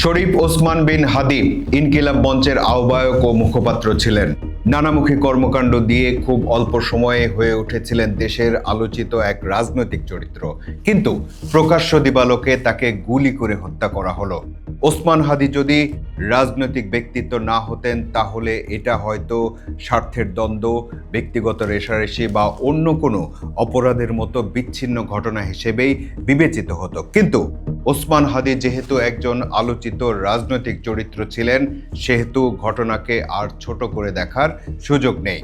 শরীফ ওসমান বিন হাদি ইনকিলাব মঞ্চের আহ্বায়ক ও মুখপাত্র ছিলেন। নানামুখী কর্মকাণ্ড দিয়ে খুব অল্প সময়ে হয়ে উঠেছিলেন দেশের আলোচিত এক রাজনৈতিক চরিত্র। কিন্তু প্রকাশ্য দিবালোকে তাকে গুলি করে হত্যা করা হলো। ওসমান হাদি যদি রাজনৈতিক ব্যক্তিত্ব না হতেন, তাহলে এটা হয়তো স্বার্থের দ্বন্দ্ব, ব্যক্তিগত রেশারেশি বা অন্য কোনো অপরাধের মতো বিচ্ছিন্ন ঘটনা হিসেবেই বিবেচিত হতো। কিন্তু ওসমান হাদি যেহেতু একজন আলোচিত রাজনৈতিক চরিত্র ছিলেন, সেহেতু ঘটনাকে আর ছোট করে দেখার সুযোগ নেই।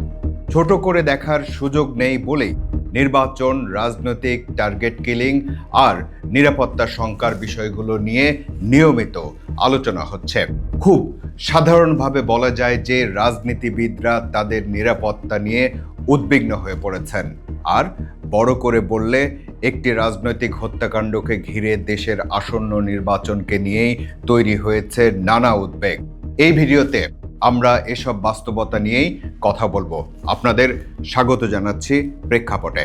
ছোট করে দেখার সুযোগ নেই বলেই নির্বাচন, রাজনৈতিক, টার্গেট কিলিং আর নিরাপত্তা শঙ্কার বিষয়গুলো নিয়ে নিয়মিত আলোচনা হচ্ছে। খুব সাধারণভাবে বলা যায় যে রাজনীতিবিদরা তাদের নিরাপত্তা নিয়ে উদ্বিগ্ন হয়ে পড়েছেন। আর বড় করে বললে একটি রাজনৈতিক হত্যাকাণ্ডকে ঘিরে দেশের আসন্ন নির্বাচনকে নিয়েই তৈরি হয়েছে নানা উদ্বেগ। এই ভিডিওতে আমরা এসব বাস্তবতা নিয়েই কথা বলব। আপনাদের স্বাগত জানাচ্ছি প্রেক্ষাপটে।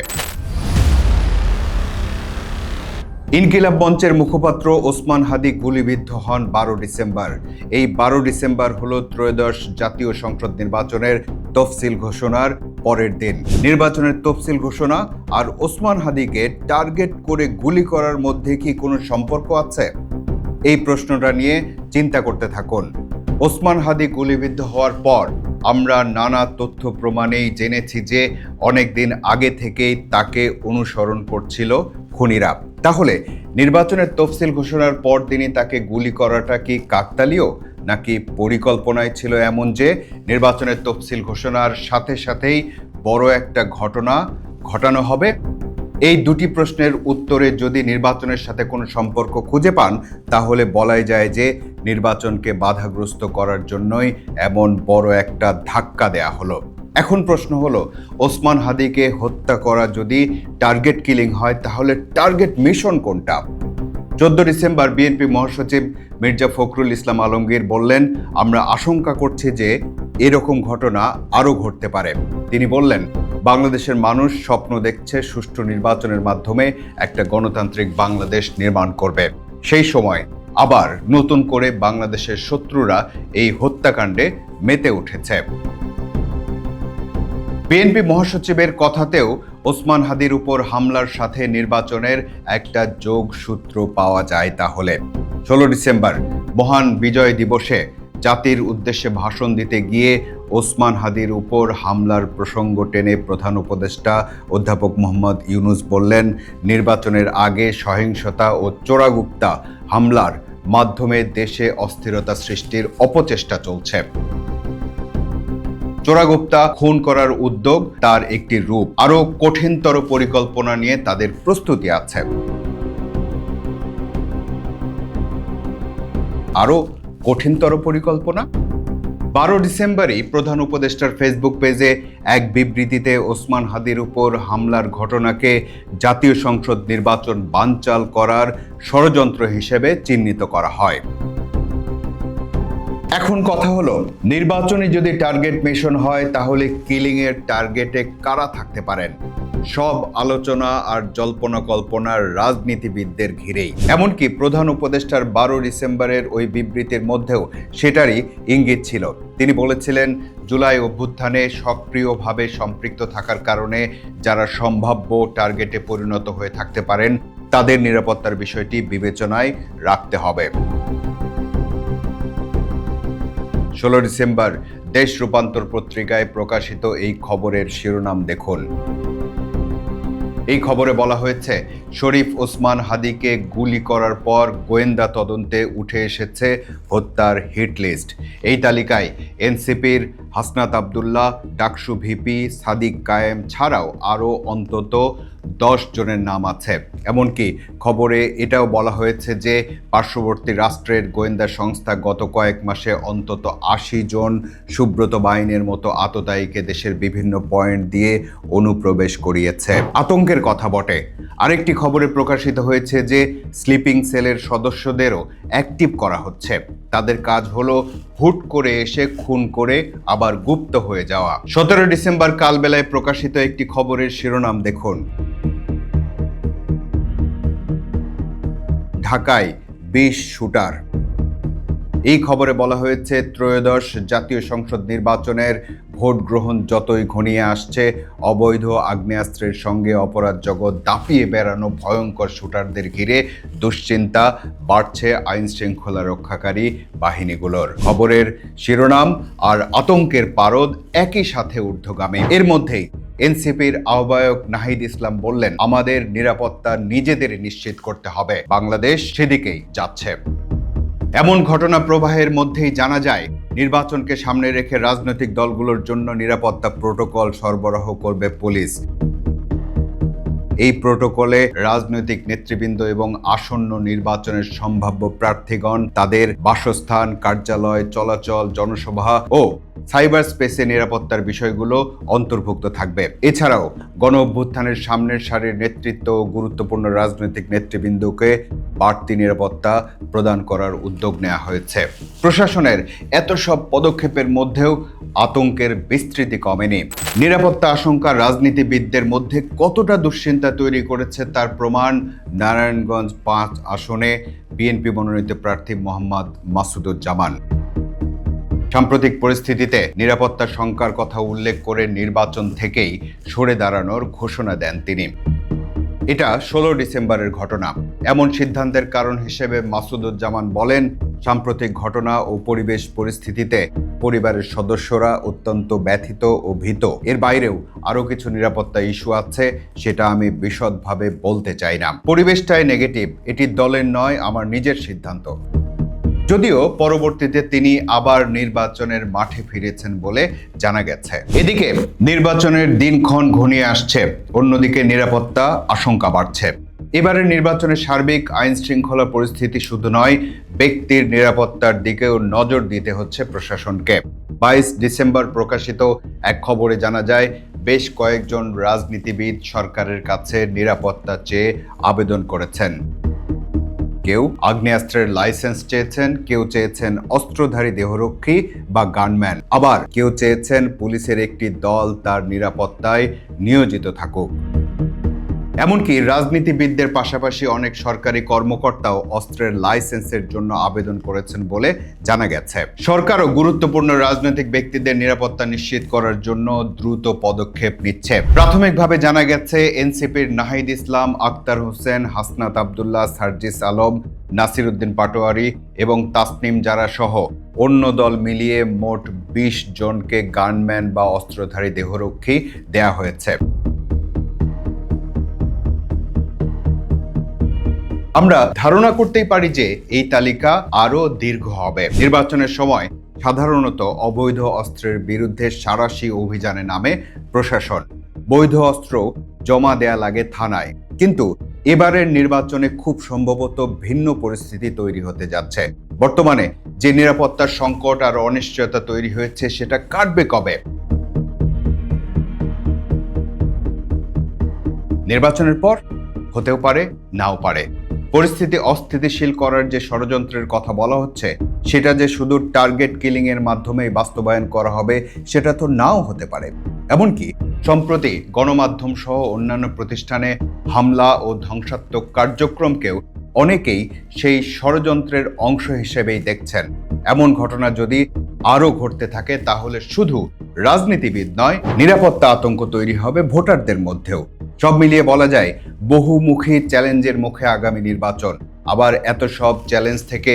ইনকিলাব মঞ্চের মুখপাত্র ওসমান হাদি গুলিবিদ্ধ হন বারো ডিসেম্বর। এই বারো ডিসেম্বর হল ত্রয়োদশ জাতীয় সংসদ নির্বাচনের তফসিল ঘোষণার পরের দিন। নির্বাচনের তফসিল ঘোষণা আর ওসমান হাদিকে টার্গেট করে গুলি করার মধ্যে কি কোনো সম্পর্ক আছে? এই প্রশ্নটা নিয়ে চিন্তা করতে থাকুন। ওসমান হাদি গুলিবিদ্ধ হওয়ার পর আমরা নানা তথ্য প্রমাণেই জেনেছি যে অনেক দিন আগে থেকেই তাকে অনুসরণ করছিল খুনিরা। তাহলে নির্বাচনের তফসিল ঘোষণার পর দিনই তাকে গুলি করাটা কি কাকতালীয়? নাকি পরিকল্পনায় ছিল এমন যে নির্বাচনের তফসিল ঘোষণার সাথে সাথেই বড় একটা ঘটনা ঘটানো হবে? এই দুটি প্রশ্নের উত্তরে যদি নির্বাচনের সাথে কোনো সম্পর্ক খুঁজে পান, তাহলে বলাই যায় যে নির্বাচনকে বাধাগ্রস্ত করার জন্যই এমন বড় একটা ধাক্কা দেয়া হলো। এখন প্রশ্ন হলো, ওসমান হাদিকে হত্যা করা যদি টার্গেট কিলিং হয়, তাহলে টার্গেট মিশন কোনটা? চোদ্দ ডিসেম্বর বিএনপি মহাসচিব মির্জা ফখরুল ইসলাম আলমগীর বললেন, আমরা আশঙ্কা করছি যে এরকম ঘটনা আরও ঘটতে পারে। তিনি বললেন, বাংলাদেশের মানুষ স্বপ্ন দেখছে সুষ্ঠু নির্বাচনের মাধ্যমে একটা গণতান্ত্রিক বাংলাদেশ নির্মাণ করবে। সেই সময় আবার নতুন করে বাংলাদেশের শত্রুরা এই হত্যাকাণ্ডে মেতে উঠেছে। বিএনপি মহাসচিবের কথাতেও ওসমান হাদির উপর হামলার সাথে নির্বাচনের একটা যোগসূত্র পাওয়া যায় তাহলে। ষোলো ডিসেম্বর, মহান বিজয় দিবসে জাতির উদ্দেশ্যে ভাষণ দিতে গিয়ে ওসমান হাদির উপর হামলার প্রসঙ্গ টেনে প্রধান উপদেষ্টা অধ্যাপক মোহাম্মদ ইউনুস বললেন, নির্বাচনের আগে সহিংসতা ও চোরাগুপ্তা হামলার মাধ্যমে দেশে অস্থিরতা সৃষ্টির অপচেষ্টা চলছে। চোরাগুপ্তা খুন করার উদ্যোগ তার একটি রূপ। আরও কঠিনতর পরিকল্পনা নিয়ে তাদের প্রস্তুতি আছে। আরও কঠিনতর পরিকল্পনা? বারো ডিসেম্বরই প্রধান উপদেষ্টার ফেসবুক পেজে এক বিবৃতিতে ওসমান হাদির উপর হামলার ঘটনাকে জাতীয় সংসদ নির্বাচন বানচাল করার ষড়যন্ত্র হিসেবে চিহ্নিত করা হয়। এখন কথা হলো, নির্বাচনে যদি টার্গেট মিশন হয়, তাহলে কিলিং এর টার্গেটে কারা থাকতে পারেন? সব আলোচনা আর জল্পনা কল্পনার রাজনীতিবিদদের ঘিরেই। এমনকি প্রধান উপদেষ্টার বারো ডিসেম্বরের ওই বিবৃতির মধ্যেও সেটারই ইঙ্গিত ছিল। তিনি বলেছিলেন, জুলাই অভ্যুত্থানে সক্রিয়ভাবে সম্পৃক্ত থাকার কারণে যারা সম্ভাব্য টার্গেটে পরিণত হয়ে থাকতে পারেন, তাদের নিরাপত্তার বিষয়টি বিবেচনায় রাখতে হবে। ষোলো ডিসেম্বর দেশ রূপান্তর পত্রিকায় প্রকাশিত এই খবরের শিরোনাম দেখুন। এই খবরে বলা হয়েছে, শরীফ ওসমান হাদিকে গুলি করার পর গোয়েন্দা তদন্তে উঠে এসেছে হত্যার হিট লিস্ট এই তালিকায় এনসিপির হাসনাত আবদুল্লাহ, ডাকসু ভিপি, সাদিক কায়েম ছাড়াও আরও অন্তত দশ জনের নাম আছে। এমনকি খবরে এটাও বলা হয়েছে যে, পার্শ্ববর্তী রাষ্ট্রের গোয়েন্দা সংস্থা গত কয়েক মাসে অন্তত আশি জন সুব্রত বাহিনীর মতো আততায়ীকে দেশের বিভিন্ন পয়েন্ট দিয়ে অনুপ্রবেশ করিয়েছে। আতঙ্কের কথা বটে। আরেকটি খবরে প্রকাশিত হয়েছে যে, স্লিপিং সেলের সদস্যদেরও অ্যাক্টিভ করা হচ্ছে। তাদের কাজ হলো হুট করে এসে খুন করে আবার গুপ্ত হয়ে যাওয়া। সতেরো ডিসেম্বর কালবেলায় প্রকাশিত একটি খবরের শিরোনাম দেখুন। ঢাকায় বিশ শুটার। এই খবরে বলা হয়েছে, ত্রয়োদশ জাতীয় সংসদ নির্বাচনের ভোট গ্রহণ যতই ঘনিয়ে আসছে, অবৈধ আগ্নেয়াস্ত্রের সঙ্গে অপরাধ জগৎ দাপিয়ে বেড়ানো ভয়ঙ্কর শুটারদের ঘিরে দুশ্চিন্তা, বাড়ছে আইন শৃঙ্খলা রক্ষাকারী বাহিনীগুলোর। খবরের শিরোনাম, আর আতঙ্কের পারদ একই সাথে ঊর্ধ্বগামী। এর মধ্যেই এনসিপির আহ্বায়ক নাহিদ ইসলাম বললেন, আমাদের নিরাপত্তা নিজেদের নিশ্চিত করতে হবে। বাংলাদেশ সেদিকেই যাচ্ছে। এমন ঘটনা প্রবাহের মধ্যেই জানা যায়, নির্বাচনকে সামনে রেখে রাজনৈতিক দলগুলোর জন্য নিরাপত্তা প্রোটোকল সরবরাহ করবে পুলিশ। এই প্রোটোকলে রাজনৈতিক নেতৃবৃন্দ এবং আসন্ন নির্বাচনের সম্ভাব্য প্রার্থীগণ তাদের বাসস্থান, কার্যালয়, চলাচল, জনসভা ও সাইবার স্পেসে নিরাপত্তার বিষয়গুলো অন্তর্ভুক্ত থাকবে। এছাড়াও গণ অভ্যুত্থানের সামনের সারির নেতৃত্ব গুরুত্বপূর্ণ রাজনৈতিক নেতৃবৃন্দকে বাড়তি নিরাপত্তা প্রদান করার উদ্যোগ নেওয়া হয়েছে। প্রশাসনের এত সব পদক্ষেপের মধ্যেও আতঙ্কের বিস্তৃতি কমেনি। নিরাপত্তা আশঙ্কা রাজনীতিবিদদের মধ্যে কতটা দুশ্চিন্তা তৈরি করেছে তার প্রমাণ নারায়ণগঞ্জ পাঁচ আসনে বিএনপি মনোনীত প্রার্থী মোহাম্মদ মাসুদুজ্জামান। সাম্প্রতিক পরিস্থিতিতে নিরাপত্তা শঙ্কার কথা উল্লেখ করে নির্বাচন থেকেই সরে দাঁড়ানোর ঘোষণা দেন তিনি। এটা ষোলো ডিসেম্বরের ঘটনা। এমন সিদ্ধান্তের কারণ হিসেবে মাসুদুজ্জামান বলেন, সাম্প্রতিক ঘটনা ও পরিবেশ পরিস্থিতিতে পরিবারের সদস্যরা অত্যন্ত ব্যথিত ও ভীত। এর বাইরেও আরও কিছু নিরাপত্তা ইস্যু আছে, সেটা আমি বিশদভাবে বলতে চাই না। পরিবেশটাই নেগেটিভ, এটি দলের নয়, আমার নিজের সিদ্ধান্ত। যদিও পরবর্তীতে তিনি আবার নির্বাচনের মাঠে ফিরেছেন বলে জানা গেছে। এদিকে নির্বাচনের দিনক্ষণ ঘনিয়ে আসছে, অন্যদিকে নিরাপত্তা আশঙ্কা বাড়ছে। এবারের নির্বাচনের সার্বিক আইন শৃঙ্খলা পরিস্থিতি শুধু নয়, ব্যক্তির নিরাপত্তার দিকেও নজর দিতে হচ্ছে প্রশাসনকে। বাইশ ডিসেম্বর প্রকাশিত এক খবরে জানা যায়, বেশ কয়েকজন রাজনীতিবিদ সরকারের কাছে নিরাপত্তা চেয়ে আবেদন করেছেন। কেউ আগ্নেয়াস্ত্রের লাইসেন্স চেয়েছেন, কেউ চেয়েছেন অস্ত্রধারী দেহরক্ষী বা গানম্যান। আবার কেউ চেয়েছেন পুলিশের একটি দল তার নিরাপত্তায় নিয়োজিত থাকুক। এমনকি রাজনীতিবিদদের পাশাপাশি অনেক সরকারি কর্মকর্তাও অস্ত্রের লাইসেন্সের জন্য আবেদন করেছেন বলে জানা গেছে। সরকারও গুরুত্বপূর্ণ রাজনৈতিক ব্যক্তিদের নিরাপত্তা নিশ্চিত করার জন্য দ্রুত পদক্ষেপ নিচ্ছে। প্রাথমিকভাবে জানা গেছে, এনসিপির নাহিদ ইসলাম আক্তার হোসেন, হাসনাত আবদুল্লাহ, সার্জিস আলম নাসির উদ্দিন পাটোয়ারি এবং তাসনিম জারা সহ অন্য দল মিলিয়ে মোট বিশ জনকে গানম্যান বা অস্ত্রধারী দেহরক্ষী দেয়া হয়েছে। আমরা ধারণা করতেই পারি যে এই তালিকা আরও দীর্ঘ হবে। নির্বাচনের সময় সাধারণত অবৈধ অস্ত্রের বিরুদ্ধে সারাশি অভিযানে নামে প্রশাসন। বৈধ অস্ত্র জমা দেয়া লাগে থানায়। কিন্তু এবারের নির্বাচনে খুব সম্ভবত ভিন্ন পরিস্থিতি তৈরি হতে যাচ্ছে। বর্তমানে যে নিরাপত্তার সংকট আর অনিশ্চয়তা তৈরি হয়েছে, সেটা কাটবে কবে? নির্বাচনের পর হতেও পারে, নাও পারে। পরিস্থিতি অস্থিতিশীল করার যে ষড়যন্ত্রের কথা বলা হচ্ছে, সেটা যে শুধু টার্গেট কিলিং এর মাধ্যমেই বাস্তবায়ন করা হবে, সেটা তো নাও হতে পারে। এমনকি সম্প্রতি গণমাধ্যম সহ অন্যান্য প্রতিষ্ঠানে হামলা ও ধ্বংসাত্মক কার্যক্রমকেও অনেকেই সেই ষড়যন্ত্রের অংশ হিসেবেই দেখছেন। এমন ঘটনা যদি আরও ঘটতে থাকে, তাহলে শুধু রাজনীতিবিদ নয়, নিরাপত্তা আতঙ্ক তৈরি হবে ভোটারদের মধ্যেও। সব মিলিয়ে বলা যায়, বহুমুখী চ্যালেঞ্জের মুখে আগামী নির্বাচন। আবার এত সব চ্যালেঞ্জ থেকে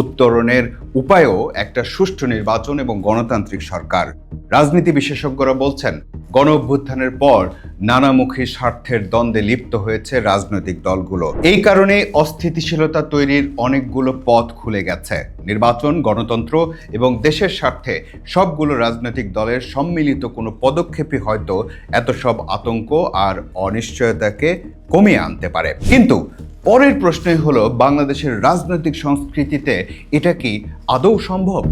উত্তরণের উপায়ও একটা সুষ্ঠু নির্বাচন এবং গণতান্ত্রিক সরকার। রাজনীতি বিশেষজ্ঞরা বলছেন গণ অভ্যুত্থানের পর নানামুখী স্বার্থের দ্বন্দ্বে লিপ্ত হয়েছে রাজনৈতিক দলগুলো। এই কারণে অস্থিতিশীলতা তৈরির অনেকগুলো পথ খুলে গেছে। নির্বাচন, গণতন্ত্র এবং দেশের স্বার্থে সবগুলো রাজনৈতিক দলের সম্মিলিত কোনো পদক্ষেপই হয়তো এত সব আতঙ্ক আর অনিশ্চয়তাকে কমিয়ে আনতে পারে। কিন্তু পরের প্রশ্নই হলো, বাংলাদেশের রাজনৈতিক সংস্কৃতিতে এটা কি আদৌ সম্ভব?